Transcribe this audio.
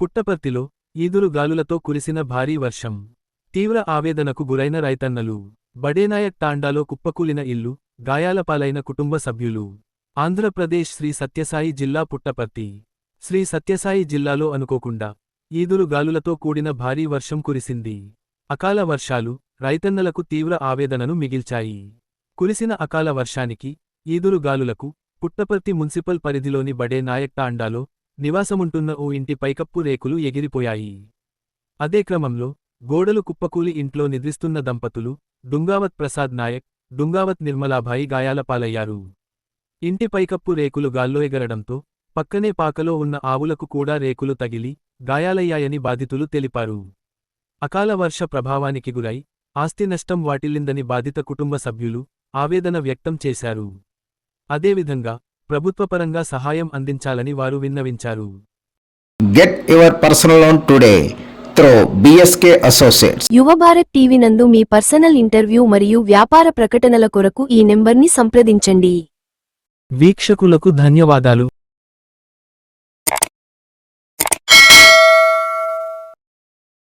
పుట్టపర్తిలో ఈదురు గాలులతో కురిసిన భారీ వర్షం తీవ్ర ఆవేదనకు గురైన రైతన్నలు బడేనాయక్ తాండాలో కుప్పకూలిన ఇల్లు గాయాలపాలైన కుటుంబ సభ్యులు. ఆంధ్రప్రదేశ్ శ్రీ సత్యసాయి జిల్లా పుట్టపర్తి. శ్రీ సత్యసాయి జిల్లాలో అనుకోకుండా ఈదురు గాలులతో కూడిన భారీ వర్షం కురిసింది. అకాల వర్షాలు రైతన్నలకు తీవ్ర ఆవేదనను మిగిల్చాయి. కురిసిన అకాల వర్షానికి ఈదురు గాలులకు పుట్టపర్తి మున్సిపల్ పరిధిలోని బడే నాయక్ తాండాలో నివాసముంటున్న ఓ ఇంటి పైకప్పు రేకులు ఎగిరిపోయాయి. అదే క్రమంలో గోడలు కుప్పకూలి ఇంట్లో నిద్రిస్తున్న దంపతులు డుంగావత్ ప్రసాద్ నాయక్ డుంగావత్ నిర్మలాభాయి గాయాల పాలయ్యారు ఇంటి పైకప్పు రేకులు గాల్లో ఎగరడంతో పక్కనే పాకలో ఉన్న ఆవులకు కూడా రేకులు తగిలి గాయాలయ్యాయని బాధితులు తెలిపారు. అకాల వర్ష ప్రభావానికి గురై ఆస్తి నష్టం వాటిల్లిందని బాధిత కుటుంబ సభ్యులు ఆవేదన వ్యక్తం చేశారు. అదేవిధంగా ప్రభుత్వపరంగా సహాయం అందించాలని వారు విన్నవించారు. Get your personal loan today through BSK Associates. యువ భారత్ టీవీ నందు మీ పర్సనల్ ఇంటర్వ్యూ మరియు వ్యాపార ప్రకటనల కొరకు ఈ నెంబర్ని సంప్రదించండి. వీక్షకులకు ధన్యవాదాలు.